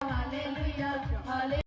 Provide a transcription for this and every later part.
Hallelujah.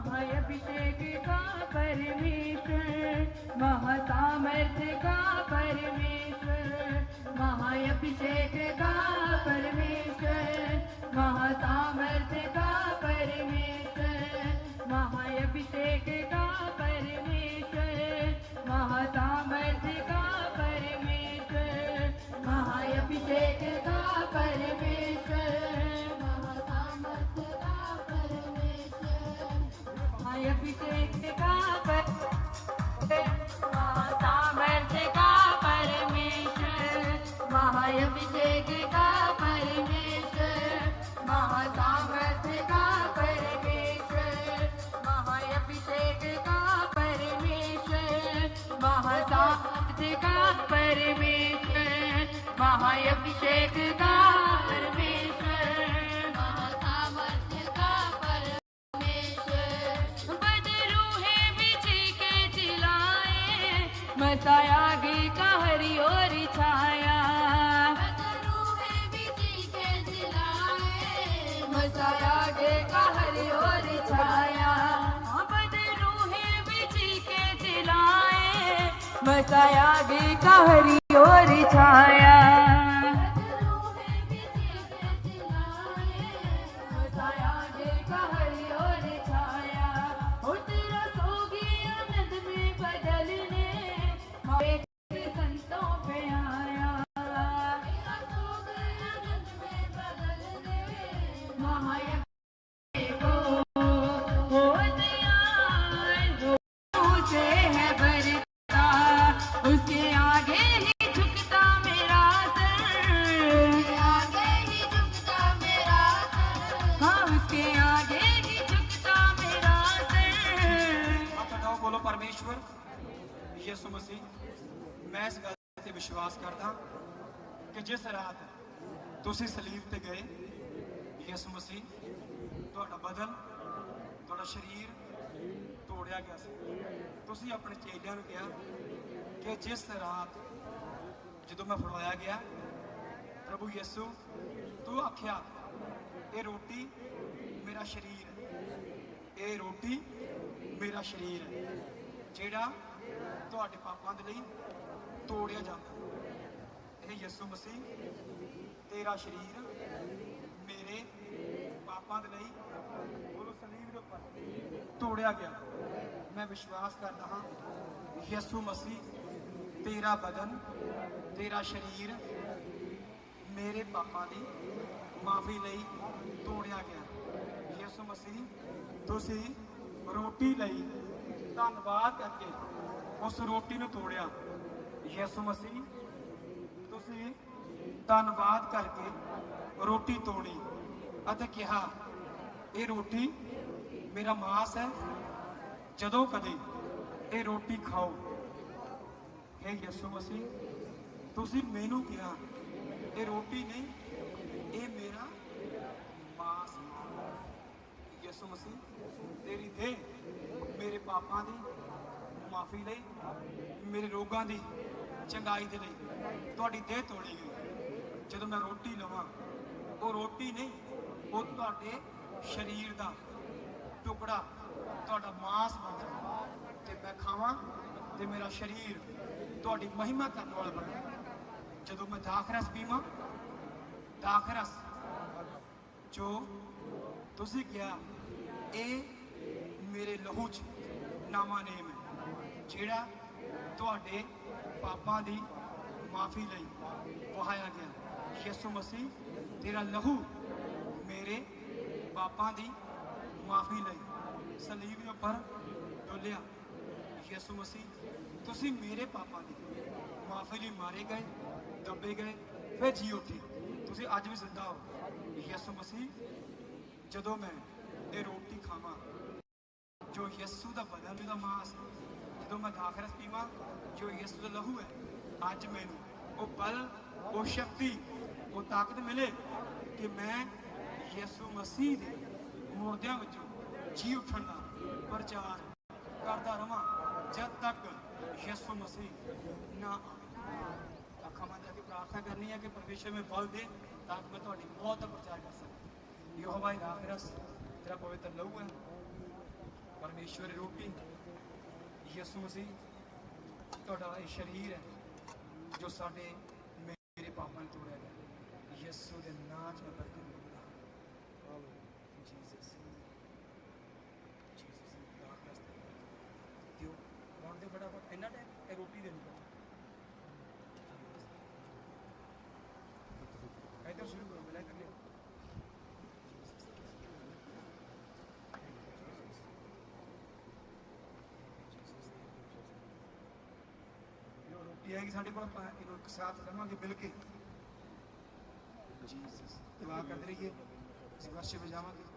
महाअभिषेक का परमेश्वर महासामर्थ्य का परमेश्वर महाअभिषेक का परमेश्वर महासामर्थ्य का परमेश्वर महाअभिषेक का परमेश्वर महासामर्थ्य का छाया। ਸੀ। ਮੈਂ ਇਸ ਗੱਲ ਤੇ ਵਿਸ਼ਵਾਸ ਕਰਦਾ ਕਿ ਜਿਸ ਰਾਤ ਤੁਸੀਂ ਸਲੀਬ ਤੇ ਗਏ, ਯਿਸੂ ਮਸੀਹ, ਤੁਹਾਡਾ ਬਦਨ, ਤੁਹਾਡਾ ਸਰੀਰ ਤੋੜਿਆ ਗਿਆ ਸੀ। ਤੁਸੀਂ ਆਪਣੇ ਚੇਲਿਆਂ ਨੂੰ ਕਿਹਾ ਕਿ ਜਿਸ ਰਾਤ ਜਦੋਂ ਮੈਂ ਫੜਵਾਇਆ ਗਿਆ, ਪ੍ਰਭੂ ਯਿਸੂ, ਤੂੰ ਆਖਿਆ, ਇਹ ਰੋਟੀ ਮੇਰਾ ਸਰੀਰ ਹੈ। ਇਹ ਰੋਟੀ ਮੇਰਾ ਸਰੀਰ ਹੈ। ਜਿਹੜਾ ਤੁਹਾਡੇ ਪਾਪਾਂ ਦੇ ਲਈ ਤੋੜਿਆ ਜਾਂਦਾ ਇਹ ਯਿਸੂ ਮਸੀਹ, ਤੇਰਾ ਸਰੀਰ ਮੇਰੇ ਪਾਪਾਂ ਦੇ ਲਈ ਬੋਲੋ ਸਲੀਬ ਦੇ ਉੱਪਰ ਤੋੜਿਆ ਗਿਆ ਮੈਂ ਵਿਸ਼ਵਾਸ ਕਰਦਾ ਹਾਂ, ਯਿਸੂ ਮਸੀਹ, ਤੇਰਾ ਬਦਨ, ਤੇਰਾ ਸਰੀਰ ਮੇਰੇ ਪਾਪਾਂ ਦੀ ਮਾਫੀ ਲਈ ਤੋੜਿਆ ਗਿਆ ਯਿਸੂ ਮਸੀਹ, ਤੁਸੀਂ ਰੋਟੀ ਲਈ ਧੰਨਵਾਦ ਕਰਕੇ ਉਸ ਰੋਟੀ ਨੂੰ ਤੋੜਿਆ। ਯਿਸੂ ਮਸੀਹ, ਤੁਸੀਂ ਧੰਨਵਾਦ ਕਰਕੇ ਰੋਟੀ ਤੋੜੀ ਅਤੇ ਕਿਹਾ, ਇਹ ਰੋਟੀ ਮੇਰਾ ਮਾਸ ਹੈ। ਜਦੋਂ ਕਦੇ ਇਹ ਰੋਟੀ ਖਾਓ। ਹੈ ਯਿਸੂ ਮਸੀਹ, ਤੁਸੀਂ ਮੈਨੂੰ ਕਿਹਾ, ਇਹ ਰੋਟੀ ਨਹੀਂ, ਇਹ ਮੇਰਾ ਮਾਸ ਹੈ। ਯਿਸੂ ਮਸੀਹ, ਤੇਰੀ ਦੇਹ ਮੇਰੇ ਪਾਪਾਂ ਦੀ ਮਾਫੀ ਲਈ, ਮੇਰੇ ਰੋਗਾਂ ਦੀ ਚੰਗਾਈ ਦੇ ਲਈ ਤੁਹਾਡੀ ਦੇਹ ਤੋੜੀ ਗਈ। ਜਦੋਂ ਮੈਂ ਰੋਟੀ ਲਵਾਂ, ਉਹ ਰੋਟੀ ਨਹੀਂ, ਉਹ ਤੁਹਾਡੇ ਸਰੀਰ ਦਾ ਟੁਕੜਾ, ਤੁਹਾਡਾ ਮਾਸ ਬਣ ਜਾਣਾ ਤੇ ਮੈਂ ਖਾਵਾਂ ਤੇ ਮੇਰਾ ਸਰੀਰ ਤੁਹਾਡੀ ਮਹਿਮਾ ਕਰਨ ਵਾਲਾ ਬਣੇ ਜਦੋਂ ਮੈਂ ਦਾਖਰਸ ਪੀਵਾਂ ਦਾਖਰਸ ਜੋ ਤੁਸੀਂ ਕਿਹਾ, ਇਹ ਮੇਰੇ ਲਹੂ 'ਚ ਨਵਾਂ ਨੇਮ ਹੈ। ਜਿਹੜਾ ਤੁਹਾਡੇ ਪਾਪਾਂ ਦੀ ਮਾਫੀ ਲਈ ਵਹਾਇਆ ਗਿਆ। ਯਿਸੂ ਮਸੀਹ, ਤੇਰਾ ਲਹੂ ਮੇਰੇ ਪਾਪਾਂ ਦੀ ਮਾਫੀ ਲਈ ਸਲੀਬ ਦੇ ਉੱਪਰ ਡੋਲਿਆ। ਯਿਸੂ ਮਸੀਹ, ਤੁਸੀਂ ਮੇਰੇ ਪਾਪਾਂ ਦੀ ਮਾਫੀ ਲਈ ਮਾਰੇ ਗਏ, ਦੱਬੇ ਗਏ, ਫਿਰ ਜੀ ਉੱਠੇ ਤੁਸੀਂ ਅੱਜ ਵੀ ਜ਼ਿੰਦਾ ਹੋ। ਯਿਸੂ ਮਸੀਹ, ਜਦੋਂ ਮੈਂ ਇਹ ਰੋਟੀ ਖਾਵਾਂ, ਜੋ ਯਿਸੂ ਦਾ ਬਦਨ ਉਹਦਾ ਮਾਸ ਜਦੋਂ ਮੈਂ ਦਾਖਰਸ ਪੀਵਾਂ ਜੋ ਯਿਸੂ ਦਾ ਲਹੂ ਹੈ, ਅੱਜ ਮੈਨੂੰ ਉਹ ਬਲ, ਉਹ ਸ਼ਕਤੀ, ਉਹ ਤਾਕਤ ਮਿਲੇ ਕਿ ਮੈਂ ਯਿਸੂ ਮਸੀਹ ਦੇ ਮੁਰਦਿਆਂ ਵਿੱਚੋਂ ਜੀ ਉੱਠਣ ਦਾ ਪ੍ਰਚਾਰ ਕਰਦਾ ਰਵਾਂ, ਜਦ ਤੱਕ ਯਿਸੂ ਮਸੀਹ ਨਾ ਆਵੇ। ਅੱਖਾਂ ਬੰਦ ਕਰਕੇ ਪ੍ਰਾਰਥਨਾ ਕਰਨੀ ਹੈ ਕਿ ਪਰਮੇਸ਼ਰ ਮੈਂ ਬਲ ਦੇ ਤਾਂ ਕਿ ਮੈਂ ਤੁਹਾਡੀ ਮੌਤ ਦਾ ਪ੍ਰਚਾਰ ਕਰ ਸਕਾਂ। ਯਹੋਵਾ ਰਾਖਰਸ ਤੇਰਾ ਪਵਿੱਤਰ ਲਹੂ ਹੈ। ਪਰਮੇਸ਼ਵਰ ਰੂਪੀ ਯਿਸੂ ਮਸੀਹ ਤੁਹਾਡਾ ਇਹ ਸ਼ਰੀਰ ਹੈ ਜੋ ਸਾਡੇ ਮੇਰੇ ਪਾਪਾਂ ਨੂੰ ਤੋੜਿਆ ਗਿਆ। ਯਿਸੂ ਦੇ ਨਾਮ 'ਚ ਮੈਂ ਬਰਕਤ ਮੰਗਦਾ ਜੀਸਸ ਜੀਸਸ ਦਾ ਰਸਤਾ ਦਿਓ ਕੌਣ ਦੇ ਫਟਾਫਟ? ਇੰਨਾ ਟਾਈਮ ਇਹ ਰੋਟੀ ਦੇਣੀ ਇੱਧਰ ਸ਼ੁਰੂ ਕਰੋ ਪਹਿਲਾਂ ਕਰ ਲਿਓ ਇਹ ਰੋਟੀ ਆਏਗੀ ਸਾਡੇ ਕੋਲ ਆਪਾਂ ਇਹਨੂੰ ਇੱਕ ਸਾਥ ਲਵਾਂਗੇ ਮਿਲ ਕੇ। ਜੀਸਸ ਦੁਆ ਕਰਦੇ ਰਹੀਏ ਅਸੀਂ ਵਰਸ਼ੇ ਵਜਾਵਾਂਗੇ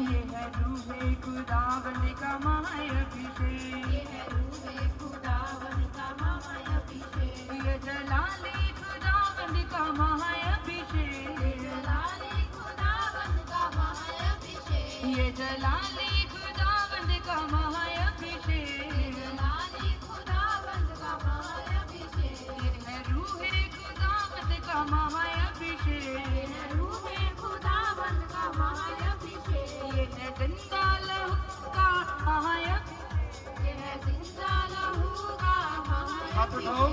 ये है रूहे खुदावंद का महाभिषेक ਹੱਥ ਉਠਾਓ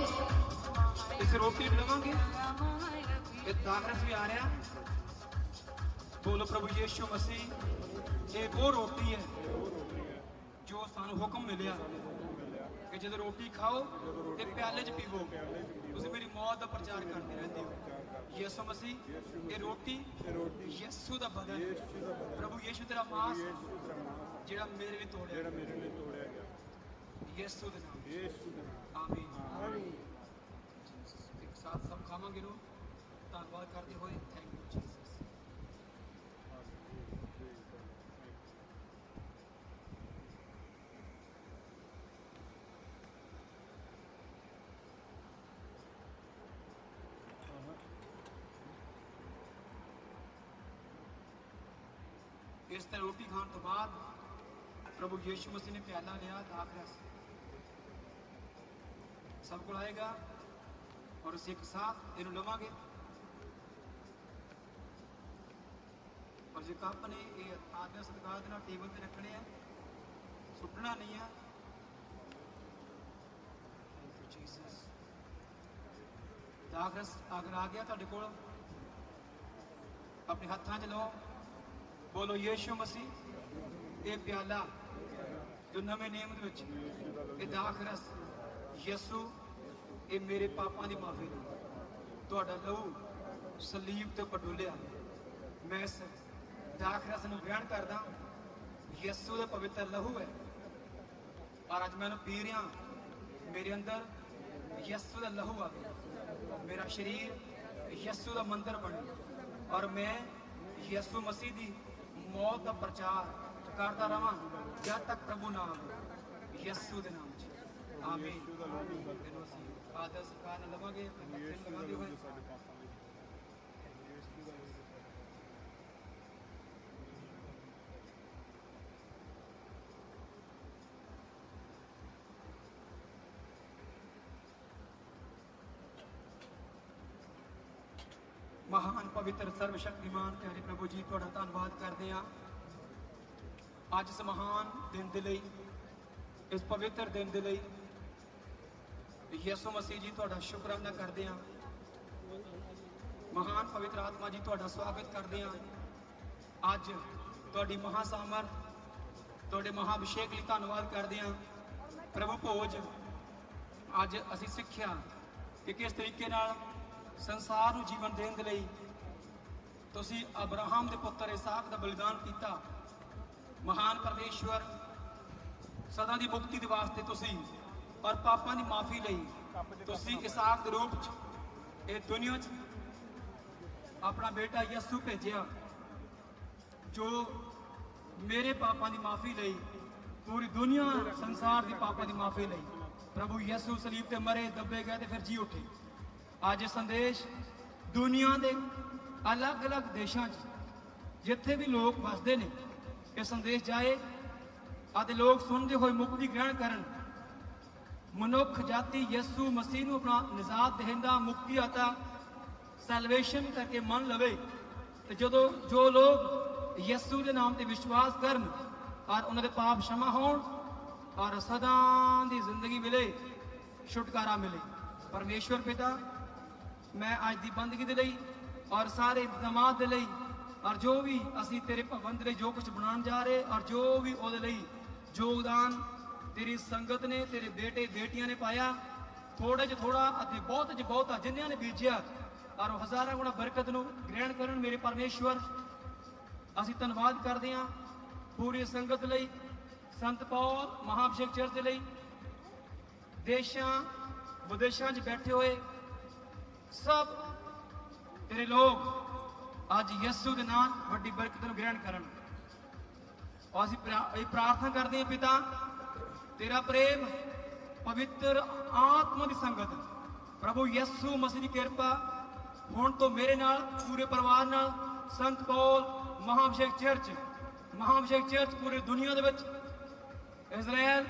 ਇਸ ਰੋਟੀ ਲਵਾਂਗੇ। ਇਹ ਦਾਖਰਸ ਵੀ ਆ ਰਿਹਾ। ਬੋਲੋ ਪ੍ਰਭੂ ਯੀਸ਼ੂ ਮਸੀਹ, ਇਹ ਉਹ ਰੋਟੀ ਹੈ ਜੋ ਸਾਨੂੰ ਹੁਕਮ ਮਿਲਿਆ ਕਿ ਜਦੋਂ ਰੋਟੀ ਖਾਓ ਤੇ ਪਿਆਲੇ 'ਚ ਪੀਵੋ। ਤੁਸੀਂ ਮੇਰੀ ਮੌਤ ਦਾ ਪ੍ਰਚਾਰ ਕਰਦੇ ਰਹਿੰਦੇ ਹੋ। ਯਿਸੂ ਮਸੀਹ, ਇਹ ਰੋਟੀ ਯਿਸੂ ਦਾ ਬਦਨ ਪ੍ਰਭੂ ਯਿਸੂ ਤੇਰਾ ਮਾਸ ਜਿਹੜਾ ਮੇਰੇ ਲਈ ਤੋੜਿਆ ਜਿਹੜਾ ਮੇਰੇ ਲਈ ਤੋੜਿਆ ਗਿਆ ਯਿਸੂ ਦੇ ਨਾਮ ਯੇਸ਼ੂ ਦੇ ਨਾਮ ਆਮੀਨ ਇੱਕ ਸਾਥ ਸਭ ਖਾਵਾਂਗੇ ਨੂੰ ਧੰਨਵਾਦ ਕਰਦੇ ਹੋਏ ਥੈਂਕ ਯੂ ਜੀਸਸ ਇਸ ਤਰ੍ਹਾਂ ਰੋਟੀ ਖਾਣ ਤੋਂ ਬਾਅਦ ਪ੍ਰਭੂ ਯੀਸ਼ੂ ਮਸੀਹ ਨੇ ਪਿਆਲਾ ਲਿਆ ਦਾਖਰਸ ਸਭ ਕੋਲ ਆਏਗਾ ਔਰ ਅਸੀਂ ਇੱਕ ਸਾਥ ਇਹਨੂੰ ਲਵਾਂਗੇ। ਔਰ ਜੇ ਕੱਪ ਨੇ ਇਹ ਆਦਰ ਸਤਿਕਾਰ ਦੇ ਨਾਲ ਟੇਬਲ ਤੇ ਰੱਖਣੇ ਆ, ਸੁੱਟਣਾ ਨਹੀਂ ਆ। ਥੈਂਕ ਯੂ ਜੀਸਸ ਅਗਰ ਆ ਗਿਆ ਤੁਹਾਡੇ ਕੋਲ, ਆਪਣੇ ਹੱਥਾਂ 'ਚ ਲਓ। ਬੋਲੋ, ਯੀਸ਼ੂ ਮਸੀਹ, ਇਹ ਪਿਆਲਾ। ਜੋ ਨਵੇਂ ਨਿਯਮ ਦੇ ਵਿੱਚ ਇਹ ਦਾਖਰਸ ਯਿਸੂ, ਇਹ ਮੇਰੇ ਪਾਪਾਂ ਦੀ ਮਾਫੀ ਲਈ ਤੁਹਾਡਾ ਲਹੂ ਸਲੀਬ ਤੇ ਪਡੋਲਿਆ ਮੈਂ ਇਸ ਦਾਖਰਸ ਨੂੰ ਗ੍ਰਹਿਣ ਕਰਦਾ ਯਿਸੂ ਦਾ ਪਵਿੱਤਰ ਲਹੂ ਹੈ। ਔਰ ਅੱਜ ਮੈਂ ਇਹਨੂੰ ਪੀ ਰਿਹਾ ਮੇਰੇ ਅੰਦਰ ਯਿਸੂ ਦਾ ਲਹੂ ਆ ਗਿਆ। ਮੇਰਾ ਸਰੀਰ ਯਿਸੂ ਦਾ ਮੰਦਰ ਬਣੇ ਔਰ ਮੈਂ ਯਿਸੂ ਮਸੀਹ ਦੀ ਮੌਤ ਦਾ ਪ੍ਰਚਾਰ ਕਰਦਾ ਰਵਾਂ ਜਦ ਤੱਕ ਪ੍ਰਭੂ ਨਾ ਆਵੇ ਯਿਸੂ ਦੇ ਨਾਮ 'ਚ। ਆਮੀਨ। ਆਦਰ ਸਤਿਕਾਰ ਲਵਾਂਗੇ ਲਗਾਉਂਦੇ ਹੋਏ ਸਾਡੇ ਪਾਪਾਂ ਲਈ ਯੇਸ਼ੂ ਦਾ ਮਹਾਨ ਪਵਿੱਤਰ ਸਰਵ ਸ਼ਕਤੀਮਾਨ ਪਿਆਰੇ ਪ੍ਰਭੂ ਜੀ, ਤੁਹਾਡਾ ਧੰਨਵਾਦ ਕਰਦੇ ਹਾਂ। ਅੱਜ ਇਸ ਮਹਾਨ ਦਿਨ ਦੇ ਲਈ, ਇਸ ਪਵਿੱਤਰ ਦਿਨ ਦੇ ਲਈ ਯਿਸੂ ਮਸੀਹ ਜੀ, ਤੁਹਾਡਾ ਸ਼ੁਕਰਾਨਾ ਕਰਦੇ ਹਾਂ। ਮਹਾਨ ਪਵਿੱਤਰ ਆਤਮਾ ਜੀ, ਤੁਹਾਡਾ ਸਵਾਗਤ ਕਰਦੇ ਹਾਂ। ਅੱਜ ਤੁਹਾਡੀ ਮਹਾ ਸਾਮਰ, ਤੁਹਾਡੇ ਮਹਾ ਅਭਿਸ਼ੇਕ ਲਈ ਧੰਨਵਾਦ ਕਰਦੇ ਹਾਂ। ਪ੍ਰਭੂ ਭੋਜ, ਅੱਜ ਅਸੀਂ ਸਿੱਖਿਆ ਕਿ ਕਿਸ ਤਰੀਕੇ ਨਾਲ ਸੰਸਾਰ ਨੂੰ ਜੀਵਨ ਦੇਣ ਦੇ ਲਈ ਤੁਸੀਂ ਅਬਰਾਹਮ ਦੇ ਪੁੱਤਰ ਇਸਾਕ ਦਾ ਬਲੀਦਾਨ ਕੀਤਾ। ਮਹਾਨ ਪਰਮੇਸ਼ਵਰ, ਸਦਾ ਦੀ ਮੁਕਤੀ ਦੇ ਵਾਸਤੇ ਤੁਸੀਂ ਔਰ ਪਾਪਾਂ ਦੀ ਮਾਫੀ ਲਈ ਤੁਸੀਂ ਇਸਾਕ ਦੇ ਰੂਪ ਚ ਇਹ ਦੁਨੀਆ 'ਚ ਆਪਣਾ ਬੇਟਾ ਯਿਸੂ ਭੇਜਿਆ, ਜੋ ਮੇਰੇ ਪਾਪਾਂ ਦੀ ਮਾਫੀ ਲਈ, ਪੂਰੀ ਦੁਨੀਆ ਸੰਸਾਰ ਦੀ ਪਾਪਾਂ ਦੀ ਮਾਫੀ ਲਈ ਪ੍ਰਭੂ ਯਿਸੂ ਸਲੀਬ ਤੇ ਮਰੇ, ਦੱਬੇ ਗਏ ਤੇ ਫਿਰ ਜੀ ਉੱਠੇ। ਅੱਜ ਸੰਦੇਸ਼ ਦੁਨੀਆ ਦੇ ਅਲੱਗ-ਅਲੱਗ ਦੇਸ਼ਾਂ 'ਚ, ਜਿੱਥੇ ਵੀ ਲੋਕ ਵਸਦੇ ਨੇ, ਇਹ ਸੰਦੇਸ਼ ਜਾਏ ਅਤੇ ਲੋਕ ਸੁਣਦੇ ਹੋਏ ਮੁਕਤੀ ਗ੍ਰਹਿਣ ਕਰਨ। ਮਨੁੱਖ ਜਾਤੀ ਯਿਸੂ ਮਸੀਹ ਨੂੰ ਆਪਣਾ ਨਿਜ਼ਾਤ ਦੇਹਿੰਦਾ ਮੁਕਤੀ ਆਤਾ ਸੈਲਵੇਸ਼ਨ ਕਰਕੇ ਮੰਨ ਲਵੇ, ਤੇ ਜਦੋਂ ਜੋ ਲੋਕ ਯਿਸੂ ਦੇ ਨਾਮ ਤੇ ਵਿਸ਼ਵਾਸ ਕਰਨ ਔਰ ਉਹਨਾਂ ਦੇ ਪਾਪ ਸ਼ਮਾ ਹੋਣ ਔਰ ਸਦਾ ਦੀ ਜ਼ਿੰਦਗੀ ਮਿਲੇ, ਛੁਟਕਾਰਾ ਮਿਲੇ। ਪਰਮੇਸ਼ਵਰ ਪਿਤਾ ਮੈਂ ਅੱਜ ਦੀ ਬੰਦਗੀ ਦੇ ਲਈ ਔਰ ਸਾਰੇ ਇੰਤਜ਼ਾਮਾਂ ਦੇ ਲਈ ਔਰ ਜੋ ਵੀ ਅਸੀਂ ਤੇਰੇ ਭਵਨ ਦੇ ਲਈ ਜੋ ਕੁਝ ਬਣਾਉਣ ਜਾ ਰਹੇ ਔਰ ਜੋ ਵੀ ਉਹਦੇ ਲਈ ਯੋਗਦਾਨ ਤੇਰੀ ਸੰਗਤ ਨੇ, ਤੇਰੇ ਬੇਟੇ, ਬੇਟੀਆਂ ਨੇ ਪਾਇਆ ਥੋੜੇ ਜਿਹਾ ਥੋੜਾ ਅਤੇ ਬਹੁਤ ਜਿਹਾ ਬਹੁਤਾ ਜਿਨ੍ਹਾਂ ਨੇ ਬੀਜਿਆ ਔਰ ਉਹ ਹਜ਼ਾਰਾਂ ਗੁਣਾ ਬਰਕਤ ਨੂੰ ਗ੍ਰਹਿਣ ਕਰਨ ਮੇਰੇ ਪਰਮੇਸ਼ਵਰ। ਅਸੀਂ ਧੰਨਵਾਦ ਕਰਦੇ ਹਾਂ ਪੂਰੀ ਸੰਗਤ ਲਈ, ਸੰਤ ਪੌਲ ਮਹਾਭਿਸ਼ੇਕ ਚਰਚ ਲਈ। ਦੇਸ਼ਾਂ, ਵਿਦੇਸ਼ਾਂ 'ਚ ਬੈਠੇ ਹੋਏ ਸਭ ਤੇਰੇ ਲੋਕ ਅੱਜ ਯਿਸੂ ਦੇ ਨਾਲ ਵੱਡੀ ਬਰਕਤ ਨੂੰ ਗ੍ਰਹਿਣ ਕਰਨ। ਔਰ ਅਸੀਂ ਇਹ ਪ੍ਰਾਰਥਨਾ ਕਰਦੇ ਹਾਂ ਪਿਤਾ, ਤੇਰਾ ਪ੍ਰੇਮ ਪਵਿੱਤਰ ਆਤਮਾ ਦੀ ਸੰਗਤ। ਪ੍ਰਭੂ ਯਿਸੂ ਮਸੀਹ ਦੀ ਕਿਰਪਾ ਹੁਣ ਤੋਂ ਮੇਰੇ ਨਾਲ, ਪੂਰੇ ਪਰਿਵਾਰ ਨਾਲ, ਸੰਤ ਪੌਲ, ਮਹਾਭਿਸ਼ੇਕ ਚਰਚ ਮਹਾਭਿਸ਼ੇਕ ਚਰਚ ਪੂਰੀ ਦੁਨੀਆ ਦੇ ਵਿੱਚ ਇਜ਼ਰਾਈਲ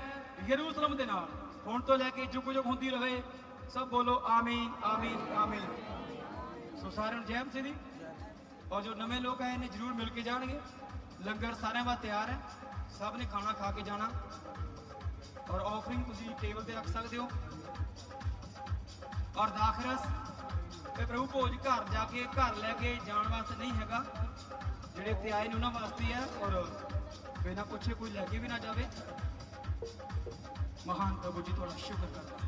ਯਰੂਸ਼ਲਮ ਦੇ ਨਾਲ, ਹੁਣ ਤੋਂ ਲੈ ਕੇ ਜੁਗ ਜੁਗ ਹੁੰਦੀ ਰਹੇ। ਸਭ ਬੋਲੋ ਆਮੀਨ ਆਮੀਨ ਆਮੀਨ। ਸੋ ਸਾਰਿਆਂ ਨੂੰ ਜੈਮ ਮਸੀਹ ਔਰ ਜੋ ਨਵੇਂ ਲੋਕ ਆਏ ਨੇ ਜਰੂਰ ਮਿਲ ਕੇ ਜਾਣਗੇ। ਲੰਗਰ ਸਾਰਿਆਂ ਵਾਸਤੇ ਤਿਆਰ ਹੈ। ਸਭ ਨੇ ਖਾਣਾ ਖਾ ਕੇ ਜਾਣਾ। ਔਰ ਆਫਰਿੰਗ ਤੁਸੀਂ ਟੇਬਲ ਤੇ ਰੱਖ ਸਕਦੇ ਹੋ। ਔਰ ਦਾਖਰਸ, ਇਹ ਪ੍ਰਭੂ ਭੋਜ ਘਰ ਜਾ ਕੇ ਘਰ ਲੈ ਕੇ ਜਾਣ ਵਾਸਤੇ ਨਹੀਂ ਹੈਗਾ। ਜਿਹੜੇ ਇੱਥੇ ਆਏ ਨੇ ਉਹਨਾਂ ਵਾਸਤੇ ਹੈ। ਔਰ ਬਿਨਾਂ ਪੁੱਛੇ ਕੋਈ ਲੈ ਕੇ ਵੀ ਨਾ ਜਾਵੇ। ਮਹਾਨ ਪ੍ਰਭੂ ਜੀ, ਤੁਹਾਡਾ ਸ਼ੁਕਰ ਕਰਦਾ।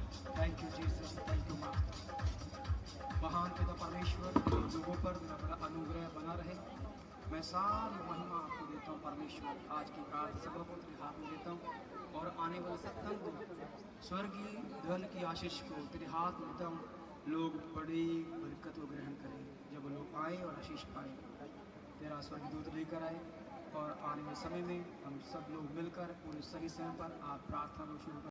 सारी महिमा आपको देता हूँ, परमेश्वर। आज की प्रार्थना सभा को तेरे हाथ में देता हूँ और आने वाले सत्संग को स्वर्गीय धन की आशीष को तेरे हाथ में देता हूँ। लोग बड़ी बरकत को ग्रहण करें, जब लोग आए और आशीष पाए। तेरा स्वर्ग दूत लेकर आए और आने वाले समय में हम सब लोग मिलकर पूरे सही समय पर आप प्रार्थना को शुरू